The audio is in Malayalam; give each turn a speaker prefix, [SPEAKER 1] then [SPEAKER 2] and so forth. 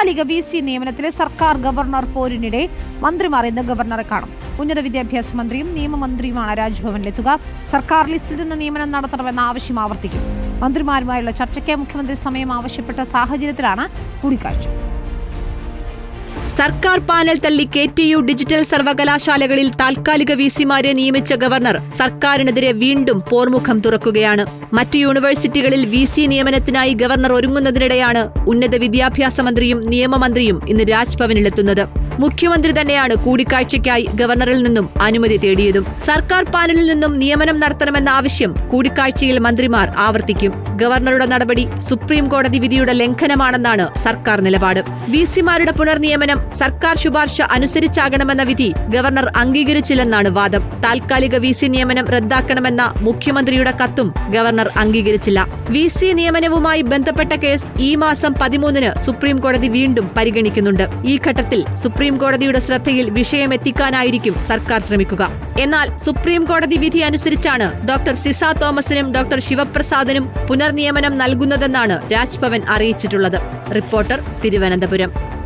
[SPEAKER 1] താൽക്കാലിക വി സി നിയമനത്തിലെ സർക്കാർ ഗവർണർ പോരിനിടെ മന്ത്രിമാർ ഇന്ന് ഗവർണറെ കാണും. ഉന്നത വിദ്യാഭ്യാസ മന്ത്രിയും നിയമമന്ത്രിയുമാണ് രാജ്ഭവനിലെത്തുക. സർക്കാർ ലിസ്റ്റിൽ നിന്ന് നിയമനം നടത്തണമെന്ന ആവശ്യം ആവർത്തിക്കും. മന്ത്രിമാരുമായുള്ള ചർച്ചയ്ക്ക് മുഖ്യമന്ത്രി സമയം ആവശ്യപ്പെട്ട സാഹചര്യത്തിലാണ് കൂടിക്കാഴ്ച.
[SPEAKER 2] സർക്കാർ പാനൽ തള്ളി കെ ടി യു ഡിജിറ്റൽ സർവകലാശാലകളിൽ താൽക്കാലിക വി സിമാരെ നിയമിച്ച ഗവർണർ സർക്കാരിനെതിരെ വീണ്ടും പോർമുഖം തുറക്കുകയാണ്. മറ്റ് യൂണിവേഴ്സിറ്റികളിൽ വി സി നിയമനത്തിനായി ഗവർണർ ഒരുങ്ങുന്നതിനിടെയാണ് ഉന്നത വിദ്യാഭ്യാസ മന്ത്രിയും നിയമമന്ത്രിയും ഇന്ന് രാജ്ഭവനിലെത്തുന്നത്. മുഖ്യമന്ത്രി തന്നെയാണ് കൂടിക്കാഴ്ചയ്ക്കായി ഗവർണറിൽ നിന്നും അനുമതി തേടിയതും. സർക്കാർ പാനലിൽ നിന്നും നിയമനം നടത്തണമെന്ന ആവശ്യം കൂടിക്കാഴ്ചയിൽ മന്ത്രിമാർ ആവർത്തിക്കും. ഗവർണറുടെ നടപടി സുപ്രീം കോടതി വിധിയുടെ ലംഘനമാണെന്നാണ് സർക്കാർ നിലപാട്. വി സിമാരുടെ പുനർനിയമനം സർക്കാർ ശുപാർശ അനുസരിച്ചാകണമെന്ന വിധി ഗവർണർ അംഗീകരിച്ചില്ലെന്നാണ് വാദം. താൽക്കാലിക വി സി നിയമനം റദ്ദാക്കണമെന്ന മുഖ്യമന്ത്രിയുടെ കത്തും ഗവർണർ അംഗീകരിച്ചില്ല. വി സി നിയമനവുമായി ബന്ധപ്പെട്ട കേസ് ഈ മാസം പതിമൂന്നിന് സുപ്രീം കോടതി വീണ്ടും പരിഗണിക്കുന്നുണ്ട്. ഈ ഘട്ടത്തിൽ സുപ്രീം കോടതിയുടെ ശ്രദ്ധയിൽ വിഷയമെത്തിക്കാനായിരിക്കും സർക്കാർ ശ്രമിക്കുക. എന്നാൽ സുപ്രീം കോടതി വിധി അനുസരിച്ചാണ് ഡോക്ടർ സിസ തോമസിനും ഡോക്ടർ ശിവപ്രസാദിനും പുനർനിയമനം നൽകുന്നതെന്നാണ് രാജ്ഭവൻ അറിയിച്ചിട്ടുള്ളത്. റിപ്പോർട്ടർ തിരുവനന്തപുരം.